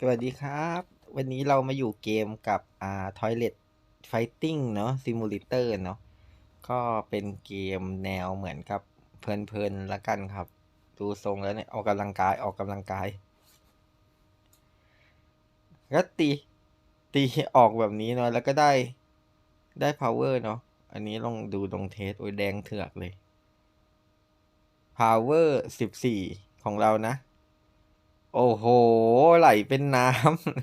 สวัสดีครับ วันนี้เรามาอยู่เกมกับอ่า Toilet Fighting เนาะ Simulator เนาะ ก็เป็นเกมแนวเหมือนกับเพลินๆละกันครับ ดูทรงแล้วเนี่ย ออกกำลังกายออกกำลังกาย ก็ตี ตีออกแบบนี้เนาะ แล้วก็ได้ได้ power เนาะ อันนี้ลองดูตรงเทส โอ้ยแดงเถือกเลย power สิบสี่ของเรานะ โอ้โห ไหลเป็นน้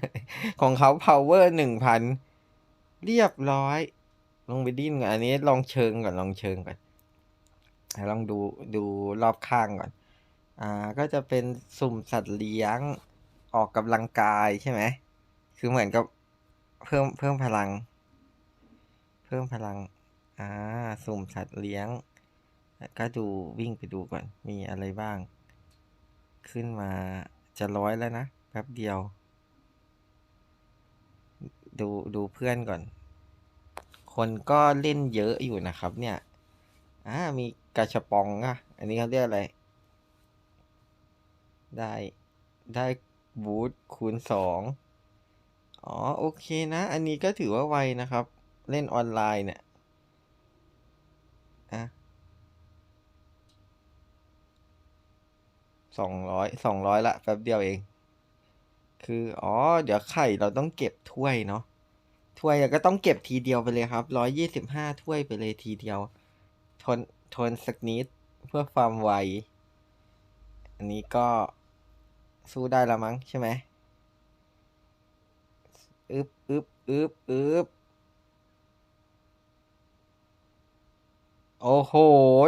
ำ ของเขา power หนึ่งพัน เรียบร้อย ลงไปดิ้นก่อน อันนี้ลองเชิงก่อน ลองเชิงก่อน ลองดู ดูรอบข้างก่อน อ่า ก็จะเป็นสุ่มสัตว์เลี้ยง ออกกำลังกายใช่ไหม คือเหมือนกับเพิ่ม เพิ่มพลัง เพิ่มพลัง อ่า สุ่มสัตว์เลี้ยง ก็ดูวิ่งไปดูก่อน มีอะไรบ้าง ขึ้นมา จะร้อยแล้วนะแป๊บเดียว ดูดูเพื่อนก่อน คนก็เล่นเยอะอยู่นะครับ เนี่ยอ่ามีกาชปองอะอันนี้เขาเรียกอะไร ได้ได้บูทคูณสองอ๋อ โอเคนะ อันนี้ก็ถือว่าไวนะครับ เล่นออนไลน์เนี่ย อะ สองร้อยสองร้อยละแป๊บเดียวเอง คืออ๋อ เดี๋ยวไข่เราต้องเก็บถ้วยเนาะถ้วยก็ต้องเก็บทีเดียวไปเลยครับร้อยยี่สิบห้าถ้วยไปเลยทีเดียว ทนทนสักนิดเพื่อความไว อันนี้ก็สู้ได้ละมั้งใช่ไหมอึบอึบอึบอึบโอ้โห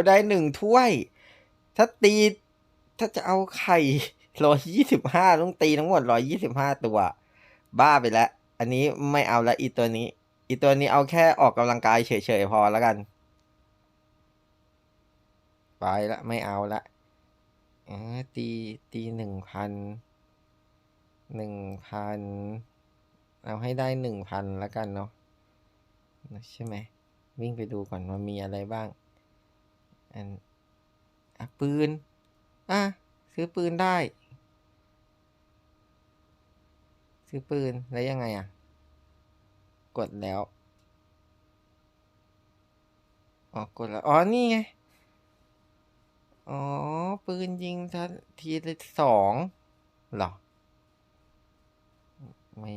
ได้หนึ่งถ้วย ถ้าตี ถ้าจะเอาไข่ร้อยยี่สิบห้าต้องตีทั้งหมดร้อยยี่สิบห้าตัว บ้าไปแล้ว อันนี้ไม่เอาละอีตัวนี้ อีตัวนี้เอาแค่ออกกำลังกายเฉยๆพอแล้วกัน ไปละไม่เอาละอตีตีหนึ่งพันหนึ่งพันเอาให้ได้หนึ่งพันแล้วกันเนาะใช่ไหม วิ่งไปดูก่อนว่ามีอะไรบ้าง อันอปืน อะซื้อปืนได้ ซื้อปืนแล้วยังไงอะ กดแล้ว อ๋อกดแล้ว อ๋อ นี่ไง อ๋อ ปืนยิงทันทีละสองหรอ ไม่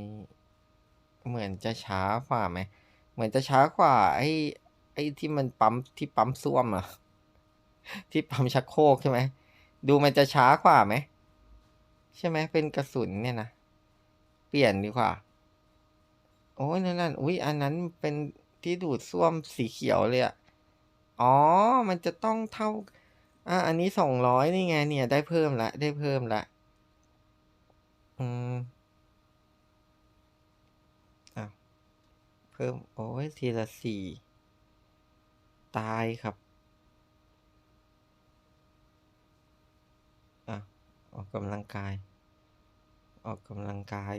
เหมือนจะช้ากว่าไหม เหมือนจะช้ากว่า ไอ้ไอ้ที่มันปั๊มที่ปั๊มส้วมอะที่ปั๊มชักโครกใช่ไหม ดูมันจะช้ากว่าไหม ใช่ไหมเป็นกระสุนเนี่ยนะ เปลี่ยนดีกว่า โอ้ยนั่นนั่นอุ้ยอันนั้นเป็นที่ดูดซ่วมสีเขียวเลยอะอ๋อ มันจะต้องเท่า อะอันนี้สองร้อยนี่ไง เนี่ย ได้เพิ่มละ ได้เพิ่มละ อืมอะเพิ่ม โอ้ยทีละสี่ ตายครับ อะ ออกกำลังกาย ออกกำลังกาย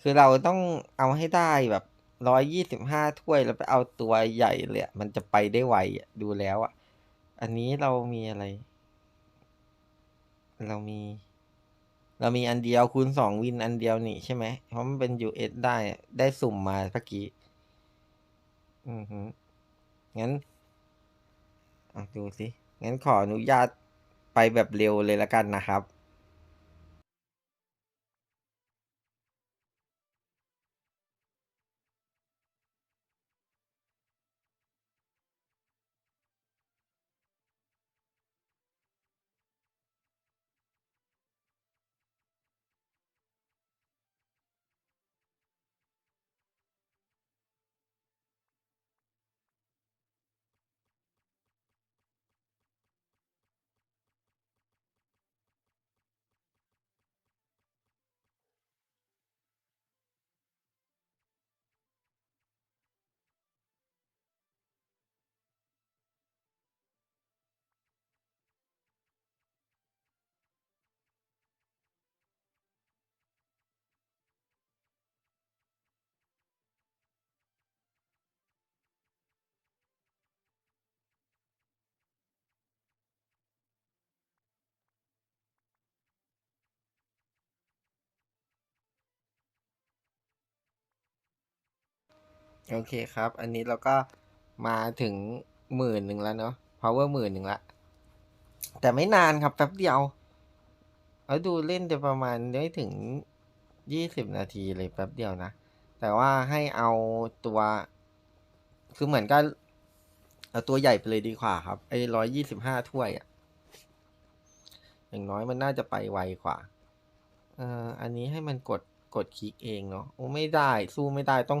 คือเราต้องเอาให้ได้แบบร้อยยี่สิบห้าถ้วยแล้วไปเอาตัวใหญ่เลยมันจะไปได้ไวดูแล้วอะอันนี้เรามีอะไร เรามี เรามีอันเดียวคูณสองวินอันเดียวนี่ใช่ไหมเพราะมันเป็น US ได้ได้สุ่มมาเมื่อกี้อือฮึงั้นอะดูสิ งั้นขออนุญาต ไปแบบเร็วเลยละกันนะครับ โอเคครับ อันนี้เราก็มาถึงหมื่นหนึ่งแล้วเนาะ power หมื่นหนึ่งละ แต่ไม่นานครับแป๊บเดียวแล้วดูเล่นจะประมาณได้ถึงยี่สิบนาทีเลยแป๊บเดียวนะ แต่ว่าให้เอาตัว คือเหมือนกันเอาตัวใหญ่ไปเลยดีกว่าครับ ไอ้ร้อยยี่สิบห้าถ้วยอะ่ะอย่างน้อยมันน่าจะไปไวกว่า เอ่อ อันนี้ให้มันกดกดคลิกเองเนาะ โอ้ไม่ได้สู้ไม่ได้ต้อง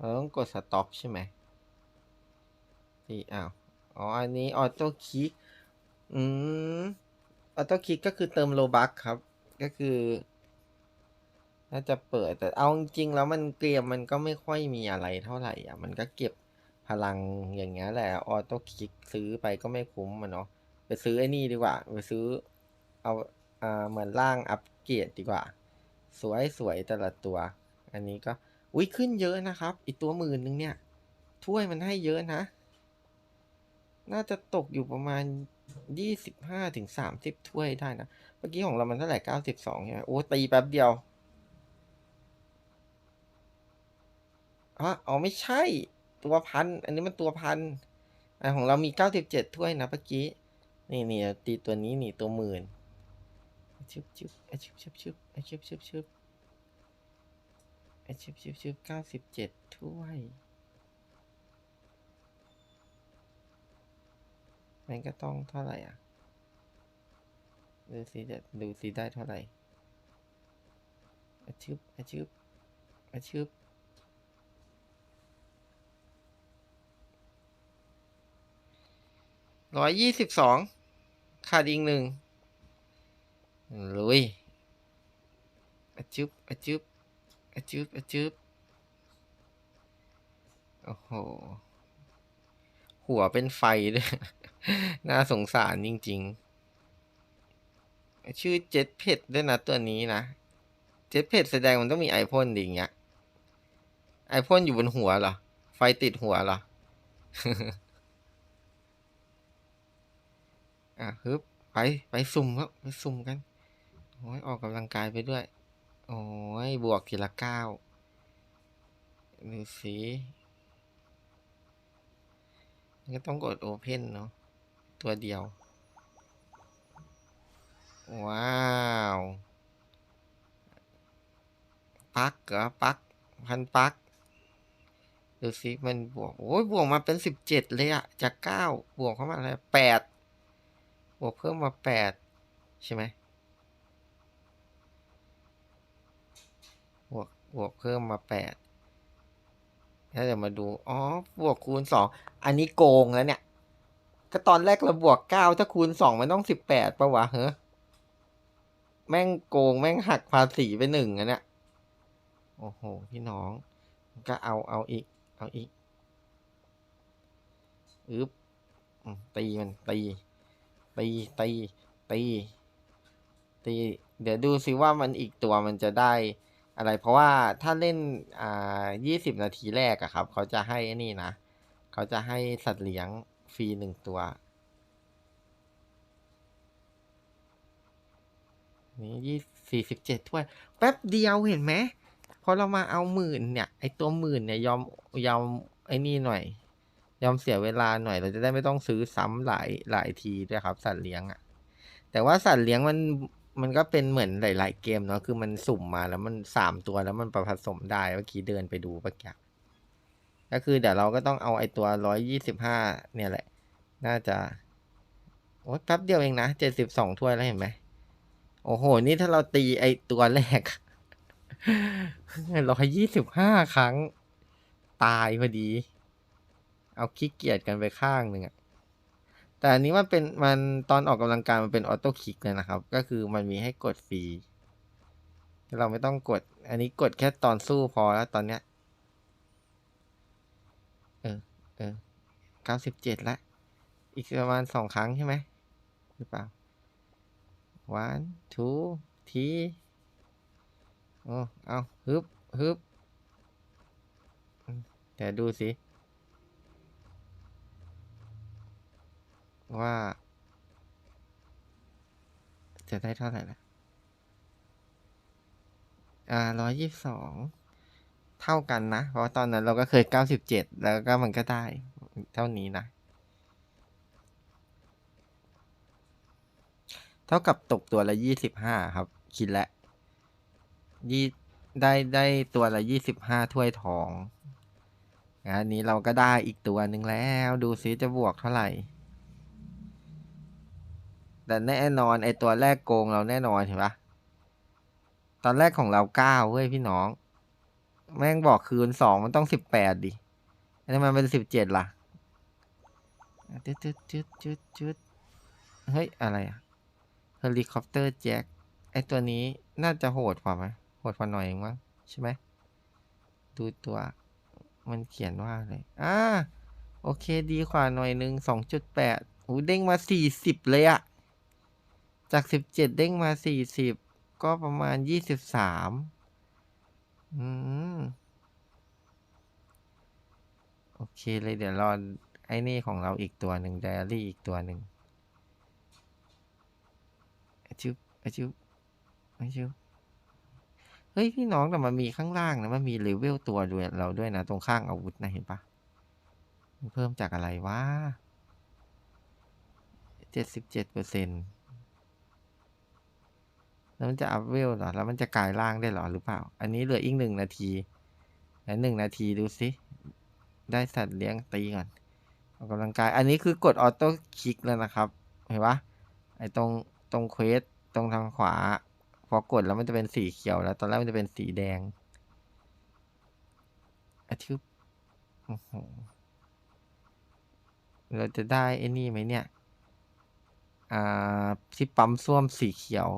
เราต้องกดสต็อปใช่ไหมตีอ้าวอ๋ออันนี้ออโต้คลิกอืมออโต้คลิกก็คือเติมโลบัคครับ ก็คือ น่าจะเปิดแต่เอาจริงแล้วมันเกมมันก็ไม่ค่อยมีอะไรเท่าไหร่อะ มันก็เก็บพลังอย่างเงี้ยแหละออโต้คลิกซื้อไปก็ไม่คุ้มมันเนาะไปซื้อไอ้นี่ดีกว่า ไปซื้อเอาอ่าเหมือนร่างอัปเกรดดีกว่า สวยสวยแต่ละตัว อันนี้ก็ อุ้ยขึ้นเยอะนะครับ อีกตัวหมื่นนึงเนี่ย ถ้วยมันให้เยอะนะ น่าจะตกอยู่ประมาณยี่สิบห้าถึงสามสิบถ้วยได้นะ เมื่อกี้ของเรามันเท่าไหร่เก้าสิบสองใช่ไหมโอ้ ตีแป๊บเดียวอ๋อไม่ใช่ตัวพัน อันนี้มันตัวพันอันของเรามีเก้าสิบเจ็ดถ้วยนะเมื่อกี้ นี่นี่ตีตัวนี้นี่ตัวหมื่นชึบชึบชึบชึบชึบชึบชึบ ชึบอะชึบชึบชึบเก้าสิบเจ็ดถ้วย มันก็ต้องเท่าไหร่อะ ดูสิจะดูสิได้เท่าไหร่อาชึบอาชึบอาชึบร้อยยี่สิบสองขาดอีกหนึ่งลุยอาชึบอาชึบ อาชึบอาชึบโอ้โห หัวเป็นไฟด้วย น่าสงสารจริง ๆ ชื่อเจ็ตเพดด้วยนะตัวนี้นะ เจ็ตเพดแสดงมันต้องมีไอพ่นดิงเงี้ย ไอพ่นอยู่บนหัวเหรอ ไฟติดหัวเหรอ อะฮึบไป ไปสุ่มครับไปสุ่มกันโอ้ยออกกำลังกายไปด้วย โอ้ย บวกทีละเก้าดูสิก็ต้องกดโอเพนเนาะ ตัวเดียว ว้าวปักเหรอปัก พันปัก ดูสิมันบวก โอ้ยบวกมาเป็นสิบเจ็ดเลยอะจากเก้าบวกเข้ามาเลยแปดบวกเพิ่มมาแปดใช่ไหม บวกเพิ่มมาแปดถ้าเดี๋ยวมาดู อ๋อ บวกคูณสอง อันนี้โกงแล้วเนี่ย ก็ตอนแรกเราบวกเก้าถ้าคูณสองมันต้องสิบแปดปะวะเฮ้แม่งโกงแม่งหักภาษีไปหนึ่งอะเนี่ยโอ้โห พี่น้อง ก็เอาเอาอีก เอาอีกอึบตีมันตี ตี ตี ตี ตี เดี๋ยวดูซิว่ามันอีกตัวมันจะได้ อะไรเพราะว่าถ้าเล่นอ่ายี่สิบนาทีแรกอะครับ เขาจะให้นี่นะ เขาจะให้สัตว์เลี้ยงฟรีหนึ่งตัว นี่ยี่สี่สิบเจ็ดถ้วย แป๊บเดียวเห็นไหมพอเรามาเอาหมื่นเนี่ย ไอตัวหมื่นเนี่ยยอมยอมไอ้นี่หน่อย ยอมเสียเวลาหน่อย เราจะได้ไม่ต้องซื้อซ้ำหลายหลายทีด้วยครับ สัตว์เลี้ยงอะแต่ว่าสัตว์เลี้ยงมัน มันก็เป็นเหมือนหลาย ๆ เกมเนาะคือมันสุ่มมาแล้วมันสามตัวแล้วมันประผสมได้เมื่อกี้เดินไปดูเมื่อกี้ก็คือเดี๋ยวเราก็ต้องเอาไอตัวร้อยยี่สิบห้าเนี่ยแหละ น่าจะโอ้แป๊บเดียวเองนะเจ็ดสิบสองถ้วยแล้วเห็นไหมโอ้โห นี่ถ้าเราตีไอตัวแรกร้อยยี่สิบห้าครั้ง ตายพอดี เอาขี้เกียจกันไปข้างหนึ่งอะ แต่อันนี้มันเป็นมันตอนออกกำลังกายมันเป็นออโต้คลิกเลยนะครับ ก็คือมันมีให้กดฟรีเราไม่ต้องกด อันนี้กดแค่ตอนสู้พอแล้วตอนเนี้ย เออ เออเก้าสิบเจ็ดละ อีกประมาณสองครั้งใช่ไหมหรือเปล่า one two ทีโอ้เอาฮึบฮึบอืมเดี๋ยวดูสิ ว่า จะได้เท่าไหร่ละอ่าร้อยยี่สิบสองเท่ากันนะ เพราะว่าตอนนั้นเราก็เคยเก้าสิบเจ็ดแล้วก็มันก็ได้เท่านี้นะ เท่ากับตกตัวละยี่สิบห้าครับ คิดแล้วยี่ได้ได้ตัวละยี่สิบห้าถ้วยทองงานนี้เราก็ได้อีกตัวหนึ่งแล้ว ดูซิจะบวกเท่าไหร่ แต่แน่นอนไอตัวแรกโกงเราแน่นอนเห็นปะตอนแรกของเราเก้าเว้ยพี่น้อง แม่งบอกคืนสองมันต้องสิบแปดดิอันนี้มันเป็นสิบเจ็ดล่ะจุดจุดจุดจุดจุดเฮ้ย อะไรอะเฮลิคอปเตอร์แจ็คไอตัวนี้น่าจะโหดกว่าไหมโหดกว่าหน่อยเองมั้งใช่ไหมดูตัว มันเขียนว่าอะไรอ่าโอเคดีกว่าหน่อยหนึ่งสองจุดแปดหูเด้งมาสี่สิบเลยอะ จากสิบเจ็ดเด้งมาสี่สิบก็ประมาณยี่สิบสามอืม โอเคเลยเดี๋ยวรอไอ้นี่ของเราอีกตัวหนึ่งไดอารี่อีกตัวหนึ่งอะชุบอะชุบอะชุบเฮ้ย พี่น้องแต่มันมีข้างล่างนะ มันมีเลเวลตัวด้วยเราด้วยนะ ตรงข้างอาวุธนะเห็นปะมันเพิ่มจากอะไรวะเจ็ดสิบเจ็ดเปอร์เซ็นต์ แล้วมันจะอัพเวลเหรอ แล้วมันจะกลายร่างได้เหรอหรือเปล่า อันนี้เหลืออีกหนึ่งนาทีแล้วหนึ่งนาทีดูสิ ได้สัตว์เลี้ยงตีก่อนออกกำลังกาย อันนี้คือกดออโต้คลิกแล้วนะครับ เห็นปะไอ้ตรงตรงเควสตรงทางขวา พอกดแล้วมันจะเป็นสีเขียวแล้ว ตอนแรกมันจะเป็นสีแดงอาทิบเราจะได้ไอ้นี่ไหมเนี่ย อ่าที่ปั๊มส้วมสีเขียว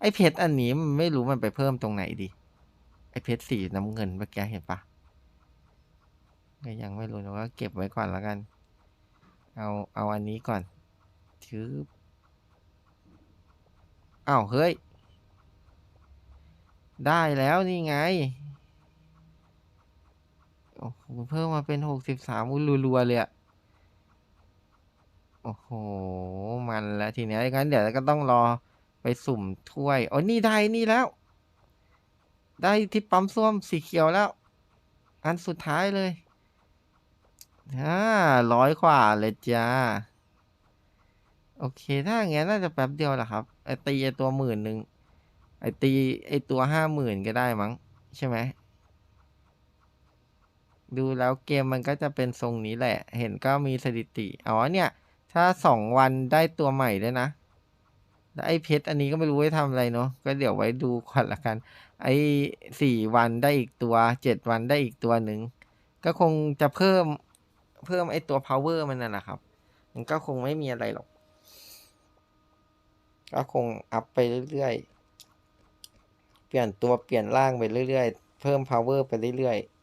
ไอเพชรอันนี้มันไม่รู้มันไปเพิ่มตรงไหนดิ ไอเพชรสีน้ำเงินเมื่อกี้เห็นปะก็ยังไม่รู้นะว่าเก็บไว้ก่อนแล้วกัน เอาเอาอันนี้ก่อนถืออ้าวเฮ้ย ได้แล้วนี่ไงโอ้โหเพิ่มมาเป็นหกสิบสามรัวๆเลยอะโอ้โห มันแล้วทีเนี้ยงั้นเดี๋ยวก็ต้องรอ ไปสุ่มถ้วยอ๋อนี่ได้นี่แล้ว ได้ที่ปั๊มส้วมสีเขียวแล้ว อันสุดท้ายเลยอ่าร้อยกว่าเลยจ้า โอเค ถ้าอย่างงั้นน่าจะแป๊บเดียวแหละครับ ไอตีไอตัวหมื่นหนึ่งไอตีไอตัวห้าหมื่นก็ได้มั้ง ใช่ไหม ดูแล้วเกมมันก็จะเป็นทรงนี้แหละ เห็นก็มีสถิติ อ๋อเนี่ย ถ้าสองวันได้ตัวใหม่ด้วยนะ ไอ้เพชรอันนี้ก็ไม่รู้ไว้ทำอะไรเนาะก็เดี๋ยวไว้ดูก่อนละกัน ไอ้สี่วันได้อีกตัวเจ็ดวันได้อีกตัวหนึ่งก็คงจะเพิ่มเพิ่มไอ้ตัว power มันน่ะนะครับ มันก็คงไม่มีอะไรหรอก ก็คงอัพไปเรื่อยๆ เปลี่ยนตัวเปลี่ยนร่างไปเรื่อยๆ เพิ่ม power ไปเรื่อยๆ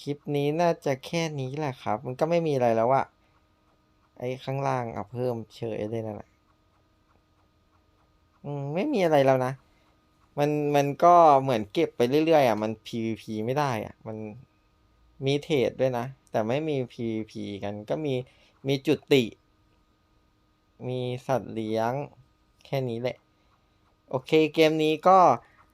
คลิปนี้น่าจะแค่นี้แหละครับ มันก็ไม่มีอะไรแล้วอะ ไอ้ข้างล่างเอาเพิ่มเฉยเลยนั่นแหละอืมไม่มีอะไรแล้วนะ มันมันก็เหมือนเก็บไปเรื่อยๆอะ มัน PVP ไม่ได้อะ มันมีเทรดด้วยนะ แต่ไม่มี PVP กัน ก็มีมีจุดติ มีสัตว์เลี้ยง แค่นี้แหละ โอเคเกมนี้ก็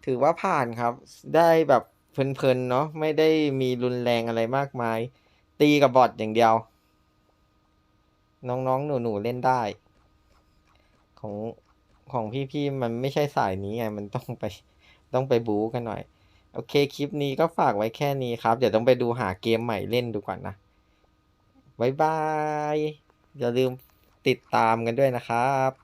ถือว่าผ่านครับ ได้แบบเพลินๆเนาะ ไม่ได้มีรุนแรงอะไรมากมาย ตีกับบอทอย่างเดียว น้องๆ หนูๆ เล่นได้ ของของพี่ๆ มันไม่ใช่สายนี้ไง มันต้องไปต้องไปบู๊กันหน่อย โอเค คลิปนี้ก็ฝากไว้แค่นี้ครับ เดี๋ยวต้องไปดูหาเกมใหม่เล่นดูก่อนนะบ๊ายบาย อย่าลืมติดตามกันด้วยนะครับ